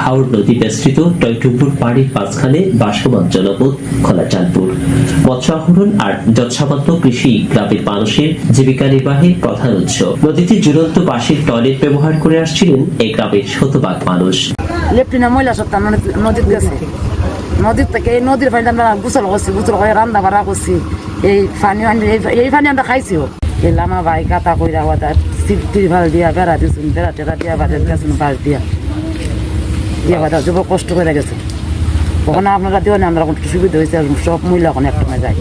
হাওড় নদী বেষ্টিত টয়টুম্বুর পাড়ির মাঝখানে বাসমান জনপদ খোলাচাঁদপুর। মৎস্য আহরণ আর যৎসামান্য কৃষি গ্রামের মানুষের জীবিকা নির্বাহের প্রধান উৎস। নদীতে ঝুলন্ত বাঁশের টয়লেট ব্যবহার করে আসছিলেন এই গ্রামের শতভাগ মানুষ। লেফটিনা মহিলা সত্তা নদীত গেছে। নদীর থেকে এই নদীর পানি আমরা করছি, গোসল করে রান্না বাড়া করছি। এই পানি এই- পানি আমরা খাইছিও এই লামা ভাই কাতা কইরা ওটা তিরভাল দিয়া, বেড়া বেড়া টেরা দিয়া দিয়া। দিয়া যুব কষ্ট করে গেছে। ওখানে আপনারা দিও না আমরা একটু সুবিধা হয়েছে সব মহিলা ওখানে একটা যায়।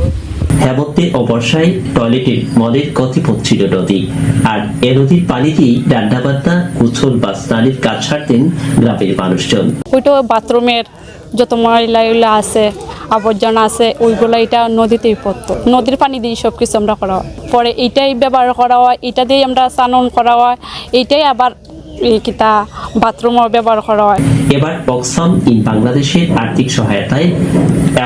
হেমন্তে ও বর্ষায় টয়লেটের মদের গতিপথ ছিল নদী। আর এ নদীর দিয়েই রান্নাবান্না বা স্নানের কাজ সারতেন গ্রামের মানুষজন। ওইটা বাথরুমের যত ময়লা আছে আবর্জনা আছে ওইগুলো এটা নদীতেই পড়তো। নদীর পানি দিয়ে সব কিছু আমরা করা হয়। পরে এইটাই ব্যবহার করা হয় এটা দিয়ে আমরা স্নান করা হয় এইটাই আবার কিতা বাথরুমও ব্যবহার করা হয়। এবার অক্সাম ইন বাংলাদেশের আর্থিক সহায়তায়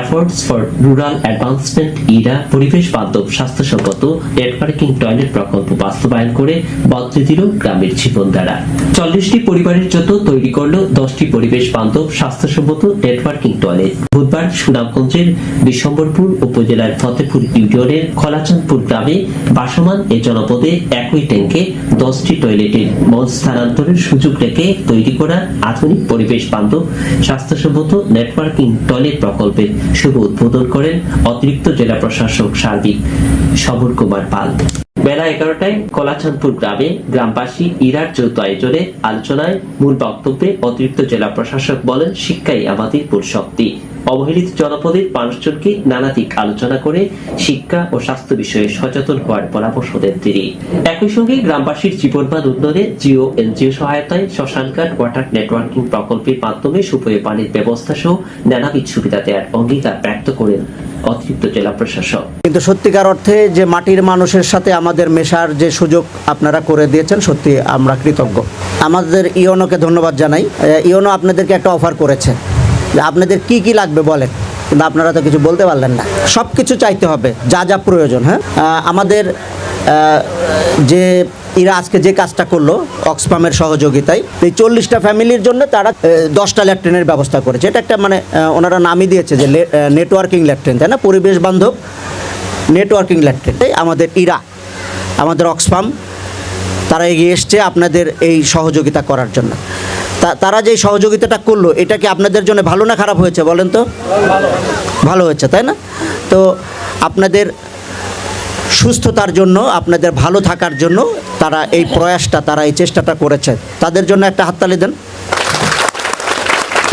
efforts for rural advancement ERA পরিবেশ বান্ধব স্বাস্থ্যসম্মত নেটওয়ার্কিং টয়লেট প্রকল্প বাস্তবায়ন করে বদলে দিল গ্রামের জীবনধারা। চল্লিশটি পরিবারের জন্য তৈরি করল দশটি পরিবেশ বান্ধব স্বাস্থ্যসম্মত নেটওয়ার্কিং টয়লেট বুধবার সুনামগঞ্জের বিশম্বরপুর উপজেলার ফতেপুর ইউনিয়নের খলাচাঁদপুর গ্রামে বাসমান এ জনপদে একই ট্যাঙ্কে দশটি টয়লেটের মল স্থানান্তরের সুযোগ রেখে তৈরি করা আধুনিক পরিবেশ বান্ধব স্বাস্থ্যসম্মত নেটওয়ার্কিং টয়লেট প্রকল্পের শুভ উদ্বোধন করেন অতিরিক্ত জেলা প্রশাসক সার্বিক সবর কুমার পাল। বেলা এগারোটায় কলাচাঁদপুর গ্রামে গ্রামবাসী ইরার যৌথ আয়োজনে আলোচনায় মূল বক্তব্যে অতিরিক্ত জেলা প্রশাসক বলেন, শিক্ষাই আমাদের মূল শক্তি। অবহেলিত জনপদের মানুষজনকে নানা দিক আলোচনা করে শিক্ষা ও স্বাস্থ্য বিষয়ে সচেতন হওয়ার পরামর্শ দেন তিনি। একই সঙ্গে গ্রামবাসীর জীবনমান উন্নয়নে জিও, এনজিও সহায়তায় শ্মশানঘাট ওয়াটার নেটওয়ার্কিং প্রকল্পের মাধ্যমে সুপেয় পানির ব্যবস্থা সহ নানাবিধ সুবিধা দেওয়ার অঙ্গীকার ব্যক্ত করেন অতিরিক্ত জেলা প্রশাসক। কিন্তু সত্যিকার অর্থে যে মাটির মানুষের সাথে আমাদের মেশার যে সুযোগ আপনারা করে দিয়েছেন, সত্যি আমরা কৃতজ্ঞ। আমাদের ইওনোকে ধন্যবাদ জানাই। ইওনো আপনাদেরকে একটা অফার করেছে। যে আপনাদের কি কি লাগবে বলেন। কিন্তু আপনারা তো কিছু বলতে পারলেন না। সব কিছু চাইতে হবে, যা যা প্রয়োজন হ্যাঁ? আমাদের যে এরা আজকে যে কাজটা করল অক্সফামের সহযোগিতায়, এই চল্লিশটা ফ্যামিলির জন্য তারা দশটা ল্যাট্রিনের ব্যবস্থা করেছে। এটা একটা মানে ওনারা নামই দিয়েছে যে নেটওয়ার্কিং ল্যাট্রিন, তাই না? পরিবেশ বান্ধব নেটওয়ার্কিং ল্যাট্রিন। আমাদের ইরা, আমাদের অক্সফাম তারা এগিয়ে এসছে আপনাদের এই সহযোগিতা করার জন্য। তারা যে সহযোগিতাটা করল, এটা কি আপনাদের জন্য ভালো না খারাপ হয়েছে বলেন তো? ভালো হয়েছে, তাই না? তো আপনাদের সুস্থতার জন্য, আপনাদের ভালো থাকার জন্য তারা এই প্রয়াসটা, তারা এই চেষ্টাটা করেছে। তাদের জন্য একটা হাততালি দেন।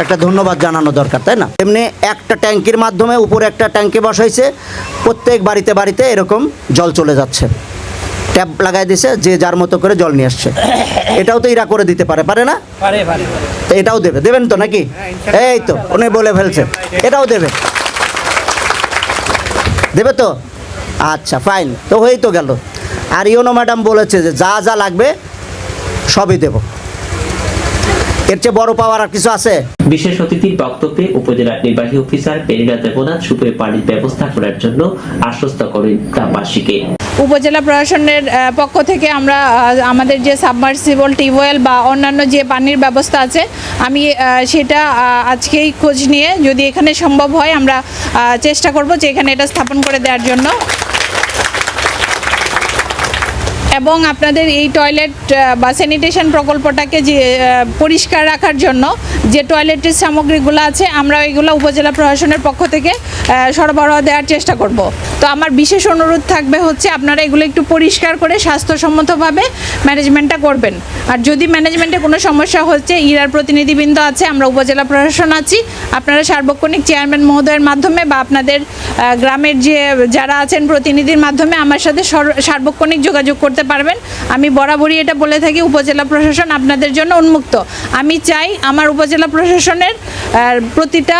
একটা ধন্যবাদ জানানো দরকার, তাই না? এমনি একটা ট্যাঙ্কির মাধ্যমে উপরে একটা ট্যাঙ্কি বসাইছে, প্রত্যেক বাড়িতে বাড়িতে এরকম জল চলে যাচ্ছে। ট্যাপ লাগাই দিছে যে যার মতো করে জল নিয়ে আসছে। এটাও তো ইরা করে দিতে পারে পারে না? তো এটাও দেবে। দেবেন তো নাকি? এই তো উনি বলে ফেলছে এটাও দেবে। দেবে তো? আচ্ছা ফাইন। তো হয়েই তো গেল। আর ইউনো ম্যাডাম বলেছে যে যা যা লাগবে সবই দেব। এর চেয়ে বড় পাওয়ার আর কিছু আছে? বিশেষ অতিথির বক্তব্যে উপজেলা নির্বাহী অফিসার পেরিনা দেবনাথ সুপেয় পানির ব্যবস্থা করার জন্য আশ্বস্ত করেন গ্রামবাসীকে। উপজেলা প্রশাসনের পক্ষ থেকে আমরা আমাদের যে সাবমার্সিবল টিউবওয়েল বা অন্যান্য যে পানির ব্যবস্থা আছে আমি আহ, সেটা আজকেই খোঁজ নিয়ে যদি এখানে সম্ভব হয় আমরা আহ, চেষ্টা করব যে এখানে এটা স্থাপন করে দেওয়ার জন্য। এবং আপনাদের এই টয়লেট বা স্যানিটেশন প্রকল্পটাকে যে পরিষ্কার রাখার জন্য যে টয়লেটের সামগ্রীগুলো আছে, আমরা এগুলো উপজেলা প্রশাসনের পক্ষ থেকে সরবরাহ দেওয়ার চেষ্টা করব। তো আমার বিশেষ অনুরোধ থাকবে হচ্ছে, আপনারা এগুলো একটু পরিষ্কার করে স্বাস্থ্যসম্মতভাবে ম্যানেজমেন্টটা করবেন। আর যদি ম্যানেজমেন্টে কোনো সমস্যা হচ্ছে, ইরার প্রতিনিধিবৃন্দ আছে, আমরা উপজেলা প্রশাসন আছি, আপনারা সার্বক্ষণিক চেয়ারম্যান মহোদয়ের মাধ্যমে বা আপনাদের গ্রামের যে, যারা আছেন প্রতিনিধির মাধ্যমে আমার সাথে সর- সার্বক্ষণিক যোগাযোগ করতে পারবেন। আমি বরাবরই এটা বলে থাকি, উপজেলা প্রশাসন আপনাদের জন্য উন্মুক্ত। আমি চাই আমার উপজেলা প্রশাসনের প্রতিটা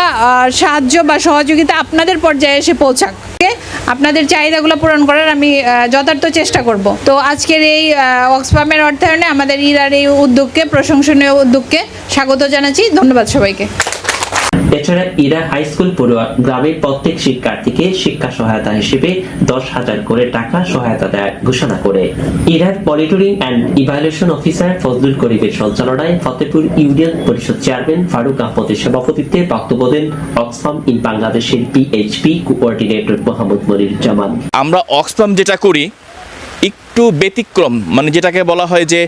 সাহায্য বা সহযোগিতা আপনাদের পর্যায়ে এসে পৌঁছাক। আপনাদের চাহিদাগুলো পূরণ করার আমি যথার্থ চেষ্টা করব। তো আজকের এই অক্সফামের অর্থায়নে আমাদের ইরার এই উদ্যোগকে, প্রশংসনীয় উদ্যোগকে স্বাগত জানাচ্ছি। ধন্যবাদ সবাইকে। এছাড়া ইরা হাই স্কুল পড়ুয়া গ্রামের প্রত্যেক শিক্ষার্থীকে শিক্ষা সহায়তা হিসেবে দশ হাজার করে টাকা সহায়তা ঘোষণা করে। ইরার মনিটরিং অ্যান্ড অফিসার ফজলুল করিমের সঞ্চালনায় ফতেপুর ইউনিয়ন পরিষদ চেয়ারম্যান ফারুক আহমদের সভাপতিত্বে বক্তব্য দেন অক্সফাম ইন বাংলাদেশের পিএইচপি কোঅর্ডিনেটর মোহাম্মদ মনির জামান আমরা অক্সফাম যেটা করি, একটু ব্যতিক্রম মানে যেটাকে বলা হয় যে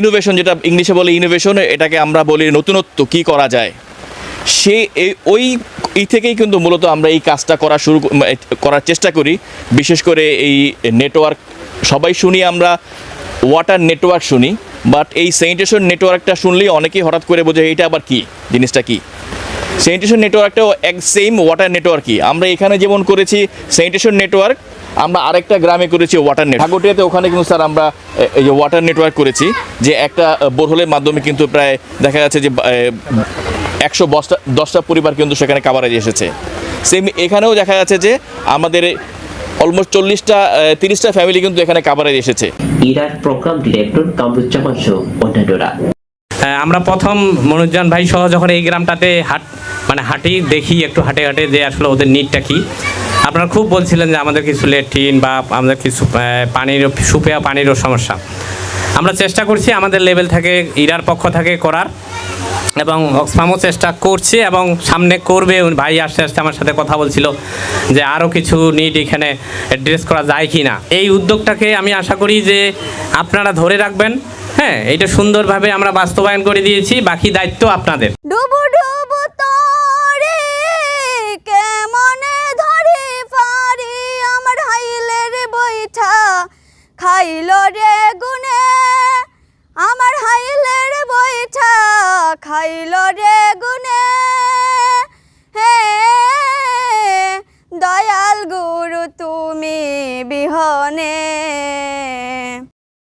ইনোভেশন যেটা ইংলিশে বলে ইনোভেশন এটাকে আমরা বলি নতুনত্ব, কি করা যায়। সে ওই, এই থেকেই কিন্তু মূলত আমরা এই কাজটা করা শুরু করার চেষ্টা করি। বিশেষ করে এই নেটওয়ার্ক, সবাই শুনি আমরা, ওয়াটার নেটওয়ার্ক শুনি, বাট এই স্যানিটেশন নেটওয়ার্কটা শুনলেই অনেকেই হঠাৎ করে বোঝে, এইটা আবার কি? জিনিসটা কি? স্যানিটেশন নেটওয়ার্কটাও এক সেম ওয়াটার নেটওয়ার্কই। আমরা এখানে যেমন করেছি স্যানিটেশন নেটওয়ার্ক, আমরা আরেকটা গ্রামে করেছি ওয়াটার নেট ঠাকুরিয়াতে ওখানে কিন্তু স্যার আমরা এই ওয়াটার নেটওয়ার্ক করেছি, যে একটা বোরহোলের মাধ্যমে কিন্তু প্রায় দেখা যাচ্ছে যে একশো দশটা দশটা পরিবার কিন্তু সেখানে কাভারেজ এসেছে। সেম এখানেও দেখা যাচ্ছে যে আমাদের অলমোস্ট চল্লিশটা তিরিশটা ফ্যামিলি কিন্তু এখানে কাভারেজ এসেছে। ইরার প্রোগ্রাম ডিরেক্টর কামরুজ্জামান সহ অন্যান্যরা। হ্যাঁ, আমরা প্রথম মনোজ্জান ভাই সহ যখন এই গ্রামটাতে হাট মানে হাঁটি দেখি একটু হাটে হাটে যে আসলে ওদের নিটটা কি। আপনারা খুব বলছিলেন যে আমাদের কিছু লেট্রিন বা আমাদের কিছু আহ, পানির সুপেয়া পানিরও সমস্যা। আমরা চেষ্টা করছি আমাদের লেভেল থেকে ইরার পক্ষ থেকে করার। এবং অক্সফামও চেষ্টা করছে এবং সামনে করবে। ভাই আস্তে আস্তে আমার সাথে কথা বলছিল যে আরও কিছু নিট এখানে অ্যাড্রেস করা যায় কি না এই উদ্যোগটাকে আমি আশা করি যে আপনারা ধরে রাখবেন। হ্যাঁ এটা সুন্দরভাবে আমরা বাস্তবায়ন করে দিয়েছি। বাকি দায়িত্ব আপনাদের। কেমনে ধরে পারি আমার হাইলে খাইল রে